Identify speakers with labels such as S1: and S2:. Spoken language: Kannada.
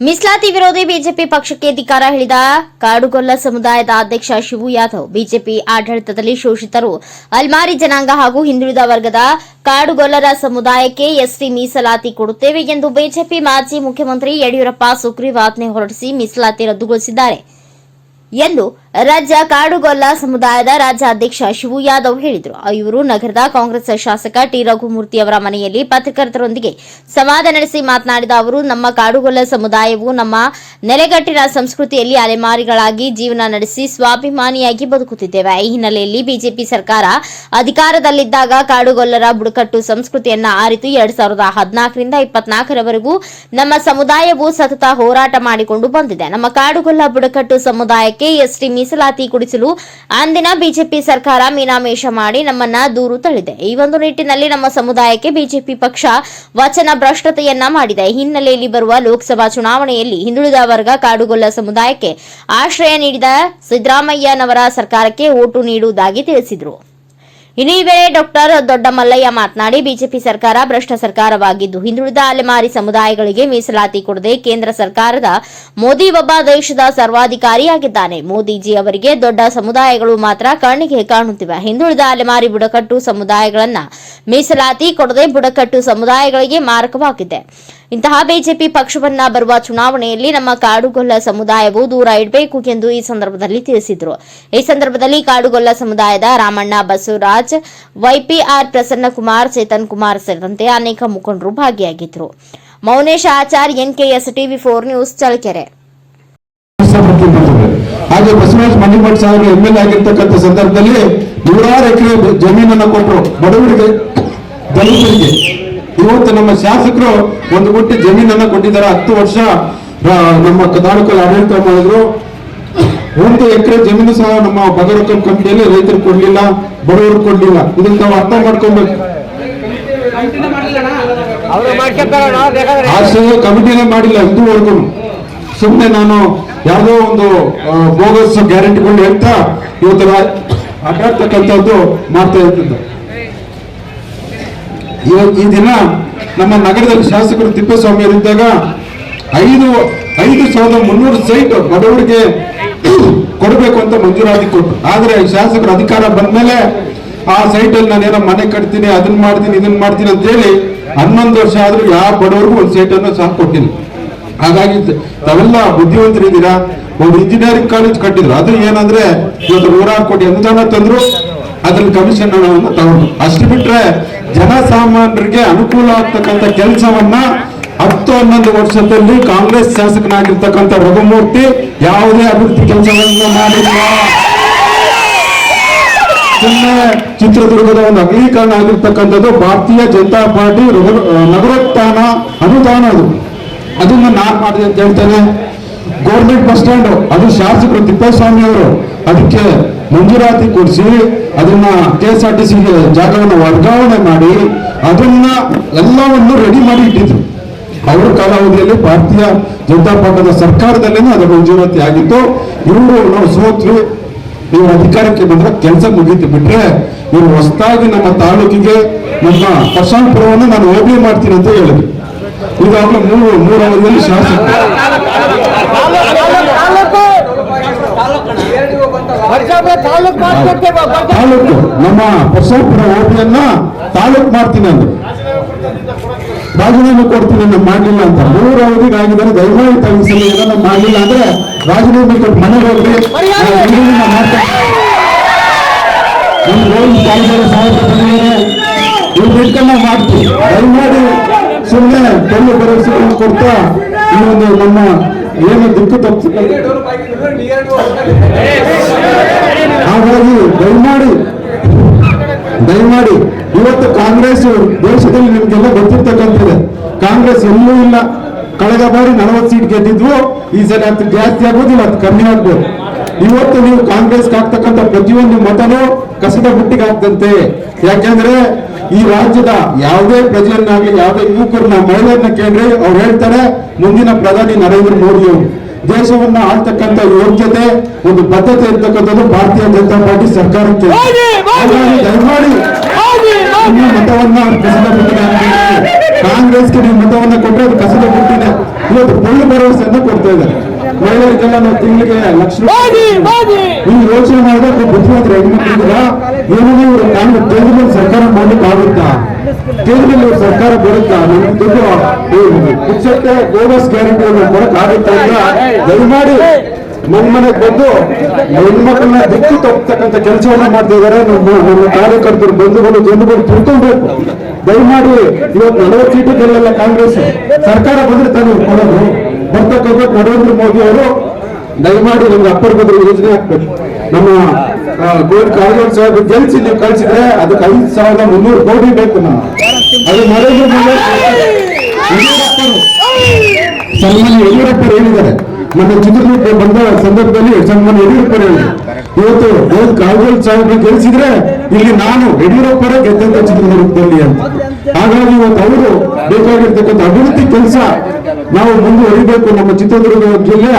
S1: ಮೀಸಲಾತಿ ವಿರೋಧಿ ಬಿಜೆಪಿ ಪಕ್ಷಕ್ಕೆ ಧಿಕಾರ ಹೇಳಿದ ಕಾಡುಗೊಲ್ಲ ಸಮುದಾಯದ ಅಧ್ಯಕ್ಷ ಶಿವು ಯಾದವ್, ಬಿಜೆಪಿ ಆಡಳಿತದಲ್ಲಿ ಶೋಷಿತರು. ಅಲ್ಮಾರಿ ಜನಾಂಗ ಹಾಗೂ ಹಿಂದುಳಿದ ವರ್ಗದ ಕಾಡುಗೊಲ್ಲರ ಸಮುದಾಯಕ್ಕೆ ಎಸ್ಟಿ ಮೀಸಲಾತಿ ಕೊಡುತ್ತೇವೆ ಎಂದು ಬಿಜೆಪಿ ಮಾಜಿ ಮುಖ್ಯಮಂತ್ರಿ ಯಡಿಯೂರಪ್ಪ ಸುಗ್ರೀವಾಜ್ಞೆ ಹೊರಡಿಸಿ ಮೀಸಲಾತಿ ರದ್ದುಗೊಳಿಸಿದ್ದಾರೆ ಎಂದು ರಾಜ್ಯ ಕಾಡುಗೊಲ್ಲ ಸಮುದಾಯದ ರಾಜ್ಯಾಧ್ಯಕ್ಷ ಶಿವು ಯಾದವ್ ಹೇಳಿದರು. ಇವರು ನಗರದ ಕಾಂಗ್ರೆಸ್ ಶಾಸಕ ಟಿ ರಘುಮೂರ್ತಿ ಅವರ ಮನೆಯಲ್ಲಿ ಪತ್ರಕರ್ತರೊಂದಿಗೆ ಸಂವಾದ ನಡೆಸಿ ಮಾತನಾಡಿದ ಅವರು, ನಮ್ಮ ಕಾಡುಗೊಲ್ಲ ಸಮುದಾಯವು ನಮ್ಮ ನೆಲೆಗಟ್ಟಿನ ಸಂಸ್ಕೃತಿಯಲ್ಲಿ ಅಲೆಮಾರಿಗಳಾಗಿ ಜೀವನ ನಡೆಸಿ ಸ್ವಾಭಿಮಾನಿಯಾಗಿ ಬದುಕುತ್ತಿದ್ದೇವೆ. ಈ ಹಿನ್ನೆಲೆಯಲ್ಲಿ ಬಿಜೆಪಿ ಸರ್ಕಾರ ಅಧಿಕಾರದಲ್ಲಿದ್ದಾಗ ಕಾಡುಗೊಲ್ಲರ ಬುಡಕಟ್ಟು ಸಂಸ್ಕೃತಿಯನ್ನ ಆರಿತು. ಎರಡ್ ಸಾವಿರದ ಹದಿನಾಲ್ಕರಿಂದ ಇಪ್ಪತ್ನಾಲ್ಕರವರೆಗೂ ನಮ್ಮ ಸಮುದಾಯವು ಸತತ ಹೋರಾಟ ಮಾಡಿಕೊಂಡು ಬಂದಿದೆ. ನಮ್ಮ ಕಾಡುಗೊಲ್ಲ ಬುಡಕಟ್ಟು ಸಮುದಾಯಕ್ಕೆ ಎಸ್ಟಿ ಮೀಸಲಾತಿ ಕುಡಿಸಲು ಅಂದಿನ ಬಿಜೆಪಿ ಸರ್ಕಾರ ಮೀನಾಮೇಷ ಮಾಡಿ ನಮ್ಮನ್ನ ದೂರು ತಳ್ಳಿದೆ. ಈ ಒಂದು ನಿಟ್ಟಿನಲ್ಲಿ ನಮ್ಮ ಸಮುದಾಯಕ್ಕೆ ಬಿಜೆಪಿ ಪಕ್ಷ ವಚನ ಭ್ರಷ್ಟತೆಯನ್ನ ಮಾಡಿದೆ. ಹಿನ್ನೆಲೆಯಲ್ಲಿ ಬರುವ ಲೋಕಸಭಾ ಚುನಾವಣೆಯಲ್ಲಿ ಹಿಂದುಳಿದ ವರ್ಗ ಕಾಡುಗೊಲ್ಲ ಸಮುದಾಯಕ್ಕೆ ಆಶ್ರಯ ನೀಡಿದ ಸಿದ್ದರಾಮಯ್ಯನವರ ಸರ್ಕಾರಕ್ಕೆ ಓಟು ನೀಡುವುದಾಗಿ ತಿಳಿಸಿದರು. ಇನ್ನು ವೇಳೆ ಡಾಕ್ಟರ್ ದೊಡ್ಡಮಲ್ಲಯ್ಯ ಮಾತನಾಡಿ, ಬಿಜೆಪಿ ಸರ್ಕಾರ ಭ್ರಷ್ಟ ಸರ್ಕಾರವಾಗಿದ್ದು, ಹಿಂದುಳಿದ ಅಲೆಮಾರಿ ಸಮುದಾಯಗಳಿಗೆ ಮೀಸಲಾತಿ ಕೊಡದೆ ಕೇಂದ್ರ ಸರ್ಕಾರದ ಮೋದಿ ಒಬ್ಬ ದೇಶದ ಸರ್ವಾಧಿಕಾರಿಯಾಗಿದ್ದಾನೆ. ಮೋದಿಜಿ ಅವರಿಗೆ ದೊಡ್ಡ ಸಮುದಾಯಗಳು ಮಾತ್ರ ಕಣ್ಣಿಗೆ ಕಾಣುತ್ತಿವೆ. ಹಿಂದುಳಿದ ಅಲೆಮಾರಿ ಬುಡಕಟ್ಟು ಸಮುದಾಯಗಳನ್ನ ಮೀಸಲಾತಿ ಕೊಡದೆ ಬುಡಕಟ್ಟು ಸಮುದಾಯಗಳಿಗೆ ಮಾರಕವಾಗಿದೆ. ಇಂತಹ ಬಿಜೆಪಿ ಪಕ್ಷವನ್ನ ಬರುವ ಚುನಾವಣೆಯಲ್ಲಿ ನಮ್ಮ ಕಾಡುಗೊಲ್ಲ ಸಮುದಾಯವು ದೂರ ಇಡಬೇಕು ಎಂದು ಈ ಸಂದರ್ಭದಲ್ಲಿ ತಿಳಿಸಿದರು. ಈ ಸಂದರ್ಭದಲ್ಲಿ ಕಾಡುಗೊಲ್ಲ ಸಮುದಾಯದ ರಾಮಣ್ಣ ಬಸವರಾಜ್, ವೈಪಿಆರ್ ಪ್ರಸನ್ನ ಕುಮಾರ್ ಚೇತನ್ ಕುಮಾರ್ ಸೇರಿದಂತೆ ಅನೇಕ ಮುಖಂಡರು ಭಾಗಿಯಾಗಿದ್ದರು Maunesh Achar, NKS TV four news
S2: Challakere ಹಾಗೆ ಬಸವರಾಜ್ ಮಣಿಮಠ್ ಸಾಹೇಬ್ ಎಂ ಆಗಿರ್ತಕ್ಕಂಥ ಸಂದರ್ಭದಲ್ಲಿ ನೂರಾರು ಎಕರೆ ಜಮೀನನ್ನು ಕೊಟ್ಟರು ಬಡವರಿಗೆ, ದಲಿತರಿಗೆ. ಇವತ್ತು ನಮ್ಮ ಶಾಸಕರು ಒಂದು ಗುಂಟೆ ಜಮೀನನ್ನ ಕೊಟ್ಟಿದ್ದಾರೆ. ಹತ್ತು ವರ್ಷ ನಮ್ಮ ತಾಲೂಕಲ್ಲಿ ಆಡಳಿತ ಮಾಡಿದ್ರು. ಒಂದು ಎಕರೆ ಜಮೀನು ಸಹ ನಮ್ಮ ಬಗರಕಲ್ ಕಮಿಟಿಯಲ್ಲಿ ರೈತರು ಕೊಡ್ಲಿಲ್ಲ, ಬಡವರು ಕೊಡ್ಲಿಲ್ಲ. ಇದನ್ನ ನಾವು ಅರ್ಥ ಮಾಡ್ಕೊಬೇಕು. ಆಶ್ರಯ ಕಮಿಟಿನೇ ಮಾಡಿಲ್ಲ ಇದುವರೆಗೂ. ಸುಮ್ಮನೆ ನಾನು ಯಾವುದೋ ಒಂದು ಬೋಗಸ್ ಗ್ಯಾರಂಟಿಗಳು ಹೇಳ್ತಾ ಇವತ್ತು ಅಡ್ಡಾಡ್ತಕ್ಕಂಥದ್ದು ಮಾಡ್ತಾ ಇರ್ತಿದ್ದೆ ಈ ದಿನ ನಮ್ಮ ನಗರದಲ್ಲಿ ಶಾಸಕರು ತಿಪ್ಪೇಸ್ವಾಮಿ ಅವರಿದ್ದಾಗ ಐದು ಐದು ಸಾವಿರದ ಮುನ್ನೂರು ಸೈಟ್ ಬಡವರಿಗೆ ಕೊಡಬೇಕು ಅಂತ ಮಂಜೂರಾತಿ ಕೊಟ್ಟು ಆದರೆ ಶಾಸಕರ ಅಧಿಕಾರ ಬಂದ್ಮೇಲೆ ಆ ಸೈಟ್ ಅಲ್ಲಿ ನಾನೇನೋ ಮನೆ ಕಟ್ತೀನಿ ಅದನ್ನ ಮಾಡ್ತೀನಿ ಇದನ್ನ ಮಾಡ್ತೀನಿ ಅಂತ ಹೇಳಿ ಹನ್ನೊಂದು ವರ್ಷ ಆದ್ರೂ ಯಾವ ಬಡವರಿಗೂ ಒಂದು ಸೈಟನ್ನು ಸಹ ಕೊಟ್ಟಿಲ್ಲ. ಹಾಗಾಗಿ ತಾವೆಲ್ಲ ಬುದ್ಧಿವಂತರಿದ್ದೀರಾ ಒಂದು ಇಂಜಿನಿಯರಿಂಗ್ ಕಾಲೇಜ್ ಕಟ್ಟಿದ್ರು. ಅದು ಏನಂದ್ರೆ ಇವತ್ತು ನೂರಾರು ಕೋಟಿ ಅನುದಾನ ತಂದ್ರು. ಅದ್ರಲ್ಲಿ ಕಮಿಷನ್ ಹಣವನ್ನು ತಗೊಂಡು ಅಷ್ಟು ಬಿಟ್ರೆ ಜನಸಾಮಾನ್ಯರಿಗೆ ಅನುಕೂಲ ಆಗ್ತಕ್ಕಂಥ ಕೆಲಸವನ್ನ ಹತ್ತು ಹನ್ನೊಂದು ವರ್ಷದಲ್ಲಿ ಕಾಂಗ್ರೆಸ್ ಶಾಸಕನಾಗಿರ್ತಕ್ಕಂಥ ರಘುಮೂರ್ತಿ ಯಾವುದೇ ಅಭಿವೃದ್ಧಿ ಕೆಲಸವನ್ನ ಮಾಡಿಲ್ಲ. ಚಿತ್ರದುರ್ಗದ ಒಂದು ಅಗಲೀಕರಣ ಆಗಿರ್ತಕ್ಕಂಥದ್ದು ಭಾರತೀಯ ಜನತಾ ಪಾರ್ಟಿ ನಗರೋತ್ಥಾನ ಅನುದಾನ ಅದು. ಅದನ್ನ ನಾನ್ ಮಾಡಿದೆ ಅಂತ ಹೇಳ್ತೇನೆ. ಗೋರ್ಮೆಂಟ್ ಬಸ್ ಸ್ಟ್ಯಾಂಡ್, ಅದು ಶಾಸಕರು ತಿಪ್ಪೇಸ್ವಾಮಿ ಅವರು. ಅದಕ್ಕೆ ಮಂಜೂರಾತಿ ಕೊಡಿಸಿ ಅದನ್ನ ಕೆ ಎಸ್ ಆರ್ ಟಿ ಸಿಗೆ ಜಾಗವನ್ನು ವರ್ಗಾವಣೆ ಮಾಡಿ ಅದನ್ನ ಎಲ್ಲವನ್ನು ರೆಡಿ ಮಾಡಿ ಇಟ್ಟಿದ್ರು. ಅವರ ಕಾಲಾವಧಿಯಲ್ಲಿ ಭಾರತೀಯ ಜನತಾ ಪಕ್ಷದ ಸರ್ಕಾರದಲ್ಲೇನೆ ಅದು ಮಂಜೂರಾತಿ ಆಗಿತ್ತು. ಇವರು ನಾವು ಸೋತ್ರಿ ನೀವು ಅಧಿಕಾರಕ್ಕೆ ಬಂದ್ರೆ ಕೆಲಸ ಮುಗೀತು ಬಿಟ್ರೆ ಇವರು ಹೊಸದಾಗಿ ನಮ್ಮ ತಾಲೂಕಿಗೆ ನಮ್ಮ ಪ್ರಶಾಂತಪುರವನ್ನು ನಾನು ಹೋಬಳಿ ಮಾಡ್ತೀನಿ ಅಂತ ಹೇಳಿದ್ರು. ಈಗಾಗಲೇ ಮೂರು ಮೂರು ಅವಧಿಯಲ್ಲಿ ಶಾಸಕ
S3: ವರ್ಷ ತಾಲೂಕು ಮಾಡ್ಕೊಡ್ತೇವೆ
S2: ತಾಲೂಕು ನಮ್ಮ ಬಸವಪುರ ಹೋಬಳಿಯನ್ನ ತಾಲೂಕು ಮಾಡ್ತೀನಿ ಅಂದ್ರೆ ರಾಜೀನಾಮೆ ಕೊಡ್ತೀನಿ ನಾನು ಮಾಡಲಿಲ್ಲ ಅಂತ ಮೂರು ಅವಧಿಗೆ ಆಗಿದ್ದಾರೆ ದಯಮಾಡಿ ತಾವು ಈ ಸಲ ಏನಾದ್ರು ಮಾಡಲಿಲ್ಲ ಅಂದ್ರೆ ರಾಜೀನಾಮೆ ಕೊಟ್ಟು ಮನೆಗೆ ಹೋಗ್ರಿ ನಾನು ಇಲ್ಲಿಂದ ಮಾಡ್ತೇನೆ. ಒಂದು ರೋಲ್ ಕಾಲ್ಬಾರ ಸಾಹೇಬ್ರು ಬಂದಿದ್ದಾರೆ ಇವ್ರು ಬಿಟ್ಕೊಂಡು ನಾವು ಮಾಡ್ತೀವಿ ದಯಮಾಡಿ ಸುಮ್ಮನೆ ಕಲ್ಲು ಭರವಸೆಗಳನ್ನು ಕೊಡ್ತಾ ಈ ಒಂದು ನಮ್ಮ ಏನು ದಿಕ್ಕು ತಪ್ಪಿಸಿಕೊಂಡು ಕಾಂಗ್ರೆಸ್ ದೇಶದಲ್ಲಿ ನಿಮ್ಗೆಲ್ಲ ಗೊತ್ತಿರ್ತಕ್ಕಂಥದ್ದು. ಕಾಂಗ್ರೆಸ್ ಎಲ್ಲೂ ಇಲ್ಲ. ಕಳೆದ ಬಾರಿ ನಲವತ್ತು ಸೀಟ್ ಗೆದ್ದಿದ್ವು. ಈ ಸಲ ಅದು ಜಾಸ್ತಿ ಆಗೋದಿಲ್ಲ ಅದು ಕಮ್ಮಿ ಆಗ್ಬೋದು. ಇವತ್ತು ನೀವು ಕಾಂಗ್ರೆಸ್ ಆಗ್ತಕ್ಕಂಥ ಪ್ರತಿಯೊಂದು ಮತನೂ ಕಸದ ಬುಟ್ಟಿಗೆ ಆಗ್ತಂತೆ ಯಾಕೆಂದ್ರೆ ಈ ರಾಜ್ಯದ ಯಾವುದೇ ಪ್ರಜೆಯನ್ನಾಗ್ಲಿ ಯಾವುದೇ ಯುವಕರನ್ನ ಮಹಿಳೆಯನ್ನ ಕೇಳ್ರಿ ಅವ್ರು ಹೇಳ್ತಾರೆ ಮುಂದಿನ ಪ್ರಧಾನಿ ನರೇಂದ್ರ ಮೋದಿ ಅವರು. ದೇಶವನ್ನ ಆಳ್ತಕ್ಕಂಥ ಯೋಗ್ಯತೆ ಒಂದು ಬದ್ಧತೆ ಇರ್ತಕ್ಕಂಥದ್ದು ಭಾರತೀಯ ಜನತಾ ಪಾರ್ಟಿ ಸರ್ಕಾರಕ್ಕೆ. ದಯಮಾಡಿ ಕಾಂಗ್ರೆಸ್ಗೆ ನೀವು ಮತವನ್ನ ಕೊಟ್ಟರೆ ಅದು ಕಸದ ಬುಟ್ಟಿನೇ ಇವತ್ತು ಪೊಳ್ಳು ಭರವಸೆಯನ್ನ ಕೊಡ್ತಾ ಇದ್ದಾರೆ. ಮಹಿಳೆಯರಿಗೆಲ್ಲ ನಾವು ತಿಂಗಳಿಗೆ ಲಕ್ಷ ನೀವು ಈ ಯೋಚನೆ ಮಾಡಿದ್ರೆ ಮುಖ್ಯಮಂತ್ರಿ ಹೆಣ್ಮಕ್ಳಿದ್ರ ಏನು ಇವರು ಕಾಂಗ್ರೆಸ್ ಕೇಂದ್ರದಲ್ಲಿ ಸರ್ಕಾರ ಮಾಡ್ಲಿಕ್ಕೆ ಆಗುತ್ತಾ? ಕೇಂದ್ರದಲ್ಲಿ ಇವ್ರ ಸರ್ಕಾರ ಬರುತ್ತಾ? ನಮ್ಗೆ ದುಡ್ಡು ಬೋನಸ್ ಗ್ಯಾರಂಟಿ ಕೊಡಕ್ ಆಗುತ್ತಾ ಅಂತ ದಯಮಾಡಿ ಮನೆಗೆ ಬಂದು ಹೆಣ್ಮಕ್ಳನ್ನ ದಿಕ್ಕು ತಪ್ಪತಕ್ಕಂಥ ಕೆಲಸವನ್ನ ಮಾಡ್ತಾ ಇದಾರೆ. ನಮ್ಮ ನಮ್ಮ ಕಾರ್ಯಕರ್ತರು ಬಂಧುಗಳು ಜನಗಳು ತಿಳ್ಕೊಂಡ್ಬೇಕು ದಯಮಾಡಿ ಇವತ್ತು ನಲವತ್ತು ಸೀಟು ಗೆಲ್ಲಲ್ಲ ಕಾಂಗ್ರೆಸ್ ಸರ್ಕಾರ ಬಂದ್ರೆ ತಾನು ಕೊಡೋದು. ಬರ್ತಕ್ಕಂಥ ನರೇಂದ್ರ ಮೋದಿ ಅವರು ದಯಮಾಡಿ ನಮ್ಗೆ ಅಪ್ಪರ್ ಬದ್ರ ಯೋಜನೆ ಹಾಕ್ಬೇಕು. ನಮ್ಮ ಗೋಲ್ಡ್ ಗೋವಿಂದ ಕಾರಜೋಳ ಸಾಹೇಬ್ ಗೆಲ್ಸಿ ನೀವು ಕಳ್ಸಿದ್ರೆ ಅದಕ್ಕೆ ಐದು ಸಾವಿರದ ಮುನ್ನೂರು ಕೋಟಿ ಬೇಕು ನಾವು ಅದು ನರೇಂದ್ರ ಮೋದಿ ಯಡಿಯೂರಪ್ಪರು ಸನ್ಮಾನ್ಯ ಯಡಿಯೂರಪ್ಪರು ಹೇಳಿದ್ದಾರೆ. ಮೊನ್ನೆ ಚಿತ್ರದುರ್ಗ ಬಂದ ಸಂದರ್ಭದಲ್ಲಿ ಯಡಿಯೂರಪ್ಪರು ಹೇಳಿದ್ರು. ಇವತ್ತು ಗೋವಿಂದ ಕಾಗೋಲ್ ಸಾಹೇಬ್ ಗೆಲ್ಸಿದ್ರೆ ಇಲ್ಲಿ ನಾನು ಯಡಿಯೂರಪ್ಪರೇ ಗೆದ್ದಂತ ಚಿತ್ರದುರ್ಗದಲ್ಲಿ ಅಂತ. ಹಾಗಾಗಿ ಇವತ್ತು ಅವರು ಬೇಕಾಗಿರ್ತಕ್ಕಂಥ ಅಭಿವೃದ್ಧಿ ಕೆಲಸ ನಾವು ಮುಂದುವರಿಬೇಕು ನಮ್ಮ ಚಿತ್ರದುರ್ಗ ಜಿಲ್ಲೆ